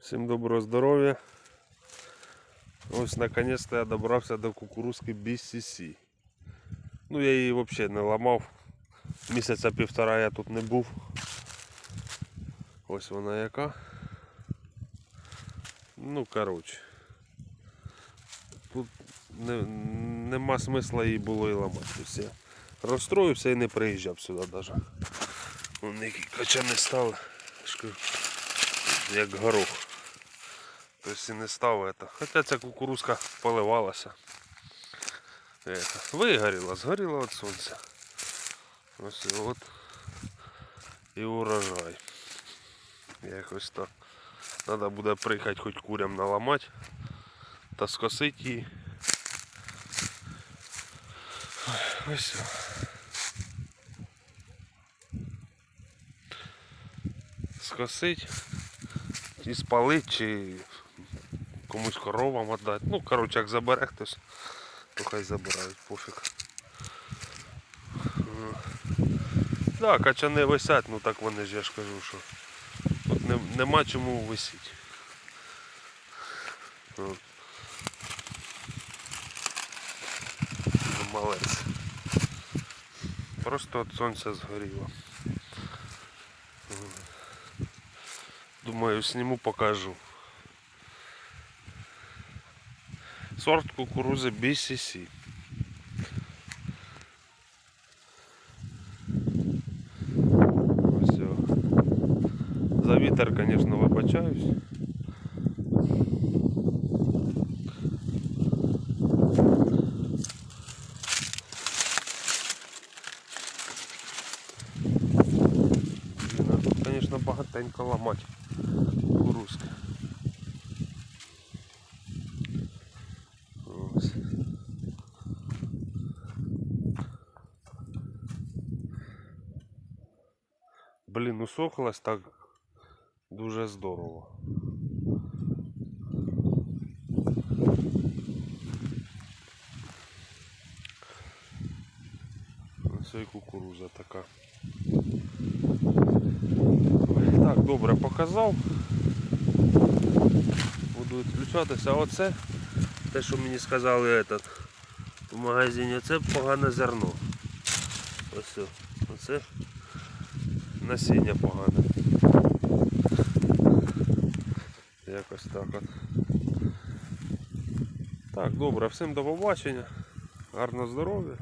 Всім доброго здоров'я. Ось наконець-то я добрався до кукурузки BCC. Ну я її взагалі не ламав. Місяця півтора я тут не був. Ось вона яка. Ну коротше. Тут не, нема смисла її було і ламати. Ось розстроївся і не приїжджав сюди навіть. Вони які качани стали. Як горох. Тобто і не став это. Хоча ця кукурузка поливалася. Это. Вигоріла, згоріла від сонця. Ось от і урожай. Якось так. Треба буде приїхати хоч курям наламати та скосити її. Ось. Скосить і спалить, чи комусь коровам віддати. Ну, коротше, як забере хтось, то хай забирають, пофіг. Так, качани висять, ну так вони ж я ж кажу, що от не, нема чому висіти. От. Ну, Малець. Просто от сонця згоріло. Думаю, сниму, покажу. Сорт кукурузи BCC. Ось о. За вітер, конечно, вибачаюсь. Блін, а конечно, багатенько ламати Блін, усохлась так дуже здорово. Ось і кукуруза така. Так, добре показав. Буду відключатися. А оце те, що мені сказали этот, в магазині, це погане зерно. Ось. все. Оце насіння погане. Якось так от. Так, добре, всім до побачення. Гарного здоров'я.